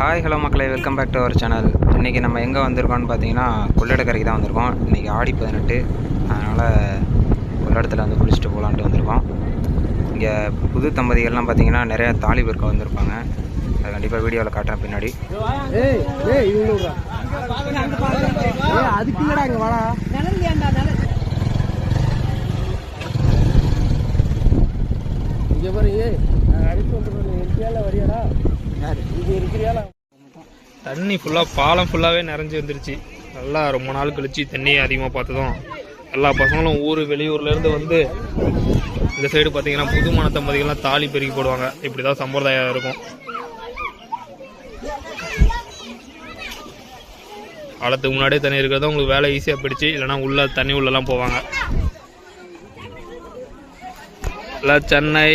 Hi hello மக்களை welcome back to our channel இன்றைக்கி நம்ம எங்கே வந்திருக்கோம்னு பார்த்தீங்கன்னா கொள்ளடக்கரைக்கு தான் வந்திருக்கோம். இன்றைக்கி ஆடி பதினெட்டு. அதனால் கொள்ளடத்தில் வந்து குளிச்சுட்டு போகலான்ட்டு வந்திருக்கோம். இங்கே புது தம்பதிகள்லாம் பார்த்தீங்கன்னா நிறையா தாலி பெருக்க வந்திருப்பாங்க. அதை கண்டிப்பாக வீடியோவில் காட்டுறேன் பின்னாடி. ஏய் பாரு அடிச்சு வந்துடுறேன் எந்தியால வரியாடா. தண்ணி ஃபுல்லாக பாலம் ஃபுல்லாகவே நிறைஞ்சி வந்துருச்சு நல்லா ரொம்ப நாள் கழிச்சு தண்ணியை அதிகமாக பார்த்ததும் எல்லா பசங்களும் ஊர் வெளியூர்லேருந்து வந்து இந்த சைடு பார்த்தீங்கன்னா புதுமான தம்பதிகள்லாம் தாலி பெருக்கி போடுவாங்க. இப்படி தான் சம்பிரதாயம் இருக்கும். காலத்துக்கு முன்னாடியே தண்ணி இருக்கிறத உங்களுக்கு வேலை ஈஸியாக பிடிச்சி இல்லைன்னா உள்ள தண்ணி உள்ளலாம் போவாங்க. எல்லாம் சென்னை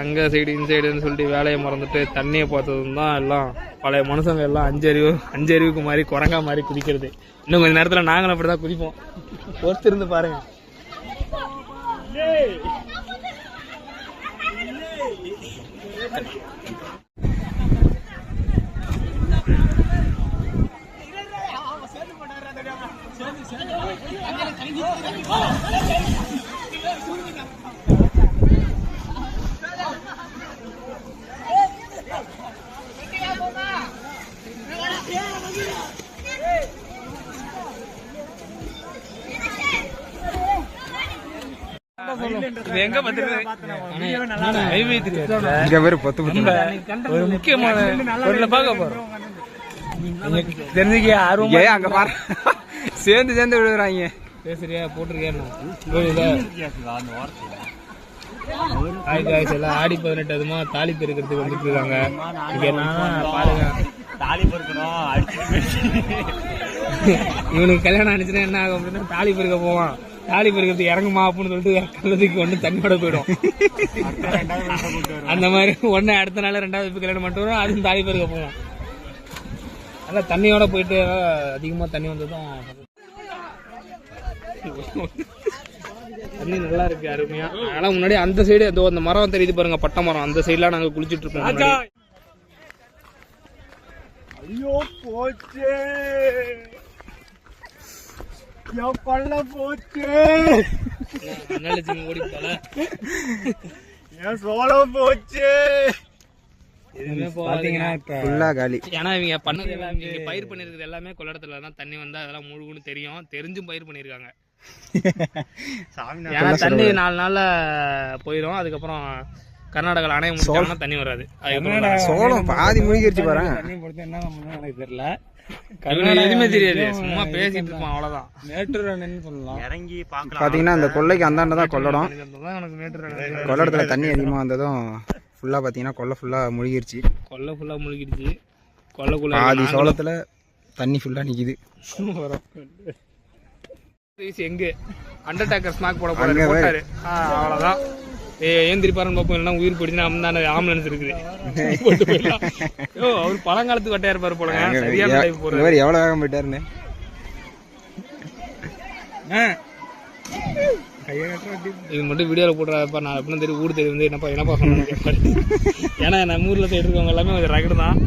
அங்கே சைடு இன்சைடுன்னு சொல்லிட்டு வேலையை மறந்துட்டு தண்ணியை பார்த்ததும் தான் எல்லாம் பழைய மனுஷங்க எல்லாம் அஞ்சறிவு அஞ்சறிவுக்கு மாதிரி குரங்கா மாதிரி குதிக்கிறது. இன்னும் கொஞ்ச நேரத்தில் நாங்களும் அப்படி தான் குதிப்போம் பொறுத்திருந்து பாருங்க. இது எங்க ஒரு முக்கியமான பொருளை பார்க்க போறோம். தெரிஞ்சுக்க ஆர்வம் ஏன் அங்கே பாரு. சேர்ந்து சேர்ந்து விழுகிறாங்க பேசுறியா போட்டிருக்கேன் ஹாய் காய்ஸ் எல்லாம் ஆடி பதினெட்டு அதுமா தாலி பெருக்கிறதுக்கு வந்துட்டு இருக்காங்க. பாருங்க. தாலி இவனுக்கு கல்யாணம் ஆனிச்சுன்னா என்ன ஆகும் அப்படின்னா தாலி பெருக்க போவான். தாலி பெருக்கிறது இறங்குமா அப்படின்னு சொல்லிட்டு கல்லதுக்கு ஒன்று தண்ணியோட போயிடும் அந்த மாதிரி ஒன்று அடுத்த நாள் ரெண்டாவது இப்போ கல்யாணம் பண்ணிட்டு வரும் அதுவும் தாலி பெருக்க போவோம். அதான் தண்ணியோட போயிட்டு அதிகமாக தண்ணி வந்ததும் தண்ணி நல்லா இருக்கு அருமையா. ஆனா முன்னாடி அந்த சைடு அதோ அந்த மரம் தெரியுது பாருங்க பட்டை மரம். அந்த சைடுலாம் நாங்க குளிச்சிட்டு இருப்போம் ஐயோ போச்சே! பள்ள போச்சு என் சோளம் போச்சு. காலி. ஏன்னா இவங்க பண்ணது எல்லாம் பயிர் பண்ணிருக்கிறது எல்லாமே கொள்ளடத்துல தான். தண்ணி வந்தா அதெல்லாம் முழுகுன்னு தெரியும். தெரிஞ்சும் பயிர் பண்ணிருக்காங்க சாமி ஏன்னா தண்ணி நாலு நாள்ல போயிடும் அதுக்கப்புறம் கர்நாடகால அணைய முடிச்சாங்கன்னா தண்ணி வராது. சோளம் பாதி மூழ்கிருச்சு பாரு எனக்கு தெரியல. எதுவுமே தெரியாது. சும்மா பேசிட்டு இருப்பான் அவ்வளவுதான். மேட்டூர் அண்ணன்னு சொல்லலாம். இறங்கி பார்க்கலாம். பார்த்தீங்கன்னா அந்த கொல்லைக்கு அந்தாண்ட தான் கொள்ளடம். கொள்ளடத்தில் தண்ணி அதிகமாக வந்ததும் ஃபுல்லாக பார்த்தீங்கன்னா கொல்லை ஃபுல்லாக முழுகிருச்சு. கொல்லை ஃபுல்லா முழுகிடுச்சு கொல்லைக்குள்ள பாதி சோளத்தில் தண்ணி ஃபுல்லாக நிற்கிது எங்க? அண்டர்டேக்கர் ஸ்மாக் போட போறாரு. அவ்வளவுதான். ஏ ஏந்திரி பாருன்னு பார்ப்போம் இல்லைன்னா உயிர் போயிடுச்சுன்னா அம்தான ஆம்புலன்ஸ் இருக்குது. போட்டு போயிடலாம். ஓ அவர் பழங்காலத்து வட்டையா இருப்பாரு போலங்க. சரியான டைப் போறாரு. இவர் எவ்வளோ வேகம் போயிட்டாருன்னு? இது மட்டும் வீடியோல போடுறப்ப நான் எப்படின்னு தெரியும் ஊர் தெரியும் வந்து என்னப்பா என்னப்பா கேட்பாரு. ஏன்னா நம்ம ஊர்ல சைடு இருக்கவங்க எல்லாமே ஒரு ரகடு தான்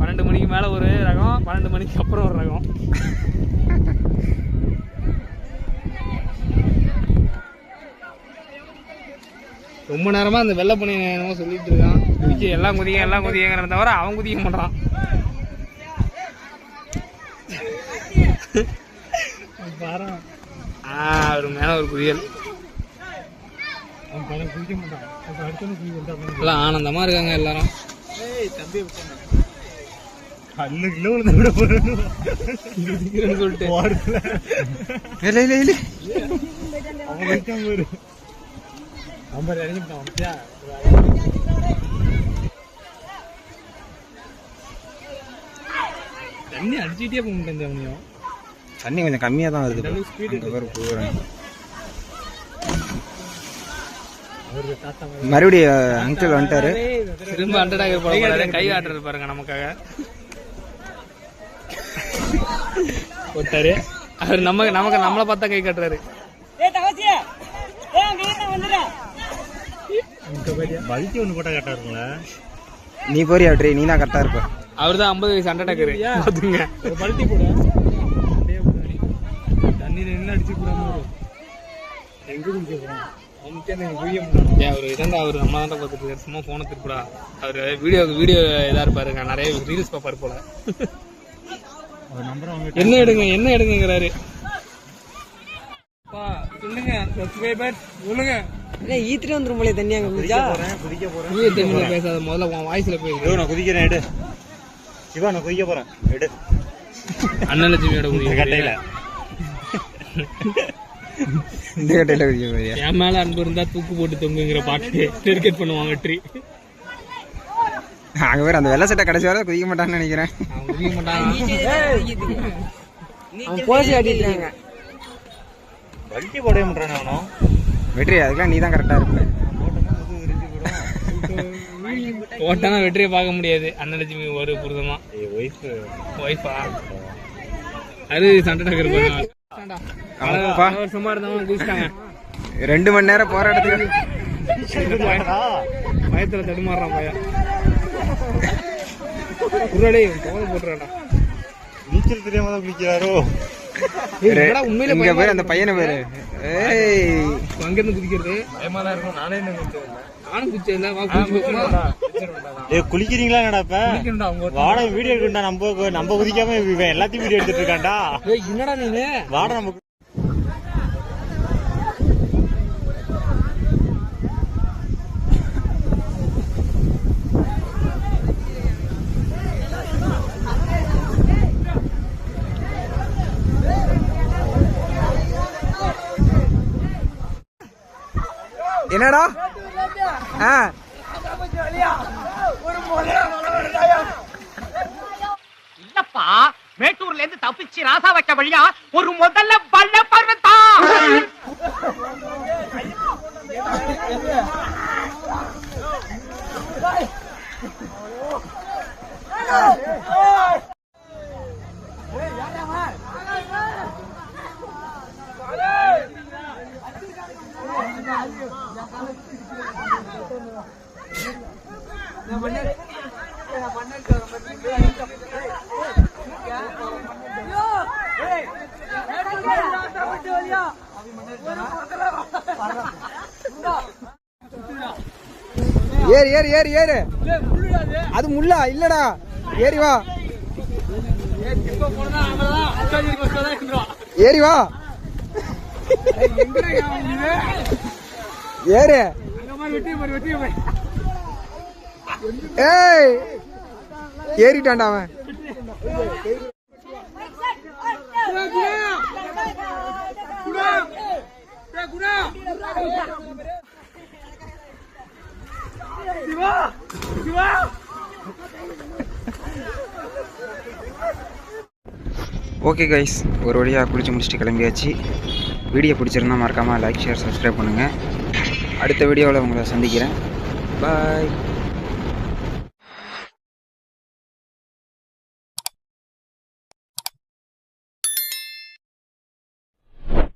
பன்னெண்டு மணிக்கு மேல ஒரு ரகம் பன்னெண்டு மணிக்கு அப்புறம் ஒரு ரகம். ரொம்ப நேரமா அந்த வெள்ளை பண்ணி என்னமோ சொல்லிட்டு இருக்கான். குதிக்க எல்லாம் குதிக்க எல்லாம் குதிக்கங்கிறத தவிர அவன் குதிக்க மாட்டான். பாரு. ஆ ஒரு மேல ஒரு குதியல். எல்லாம் ஆனந்தமா இருக்காங்க எல்லாரும். கல்லு கிலோ விட போறேன் குதிக்கிறேன்னு சொல்லிட்டு. அவன் இறங்கிட்டான் தண்ணி அடிச்சுட்டே போக மாட்டேன் அவனையும் தண்ணி கொஞ்சம் கம்மியாக தான் வருது அங்க பாரு போகிறேன் மறுபடியும் அங்கிள் வந்துட்டாரு திரும்ப ஹண்ட்ரட் ஆகி போட போறாரு கை ஆட்டுறது பாருங்க நமக்காக போட்டாரு அவர் நம்ம நமக்கு நம்மளை பார்த்தா கை காட்டுறாரு பல்ட்டி ஒன்று போட்டால் கரெக்டாக இருக்குங்களா நீ போறியா ட்ரே நீ தான் கரெக்டாக இருப்ப. அவர் தான் ஐம்பது வயசு பார்த்துங்க ஒரு பல்ட்டி போடு. அப்படியே போடு. தண்ணியில என்ன அடிச்சு கூடாம வரும் எங்க குடிக்க ஏன் அவர் இதாண்டா அவர் தான் பார்த்துட்டு இருக்காரு. சும்மா ஃபோனை திருப்புடா. அவர் வீடியோ வீடியோ இதாக இருப்பாருங்க நிறைய ரீல்ஸ் பார்ப்பாரு போல. ஒரு நம்பர் அவங்க என்ன எடுங்க என்ன எடுங்கிறாரு சொல்லுங்க சப்ஸ்கிரைபர் சொல்லுங்க. ஈத்துட்டு வந்துரும் போல தண்ணி அங்க குடிச்சா குதிக்க போறேன். நீ தமிழ்ல பேசாத முதல்ல உன் வாய்ஸ்ல இதோ நான் குதிக்கிறேன் எடு. சிவா நான் குதிக்க போறேன். எடு. அன்னலட்சுமியோட இந்த முடியும் கட்டையில. இந்த கட்டையில் குதிக்க போறியா? என் மேல அன்பு இருந்தா தூக்கு போட்டு தொங்குங்கிற பாட்டு டெடிகேட் பண்ணுவான் வெற்றி. அங்கே பேர் அந்த வெள்ளை சட்டை கடைசி வரை குதிக்க மாட்டான்னு நினைக்கிறேன். முடிய மாட்டான். அவன் வல்ட்டி போடவே மாட்டானே அவனும் வெற்றி அதுக்கெல்லாம் நீ தான் கரெக்டாக இருப்ப. ஓட்டானா வெற்றியை பார்க்க முடியாது. அன்னலட்சுமி ஒரு புரிதமா ஏய் ஒய்ஃப் ஒய்ஃபா அது சண்டை டக்கர். வருஷமா இருந்தவங்க குதிச்சிட்டாங்க. ரெண்டு மணி நேரம் போராட்டத்துக்கு பயத்துல தடுமாறுறான் பையன். குரலே போதை போட்டுறாடா நீச்சல் தெரியாம தான் குதிக்கிறாரோ என்னடா உண்மையிலே இங்க பேர் அந்த பையனை பேரு. ஏய். அங்கிருந்து குதிக்கிறது. பயமா தான் இருக்கும். நானே என்ன குடிச்சேன் நானும் குதிச்சதில்ல வா குதிச்சு போமா ஏய் குளிக்கிறீங்களா என்னடா இப்ப? அவங்க வாடா வீடியோ எடுக்கண்டா நம்ம நம்ம குதிக்காம எல்லாத்தையும் வீடியோ எடுத்துட்டு இருக்கான்டா. ஏய் என்னடா நீங்க வாடா நம்ம என்னடா? ஆ. இல்லப்பா மேட்டூர்ல இருந்து தப்பிச்சு ராசா வைக்க வழியா ஒரு முதல்ல பல்ல பருவத்தான் ஏறு ஏறு ஏறு ஏறு. அது முள்ளா இல்லடா. ஏறி வா. ஏறி வா. ஏறு. ஏய். ஏறிட்டான்டா அவன். ஓகே கைஸ் ஒரு வழியாக குளிச்சு முடிச்சுட்டு கிளம்பியாச்சு. வீடியோ பிடிச்சிருந்தா மறக்காமல் லைக் ஷேர் சப்ஸ்கிரைப் பண்ணுங்கள் அடுத்த வீடியோவில் உங்களை சந்திக்கிறேன். பாய்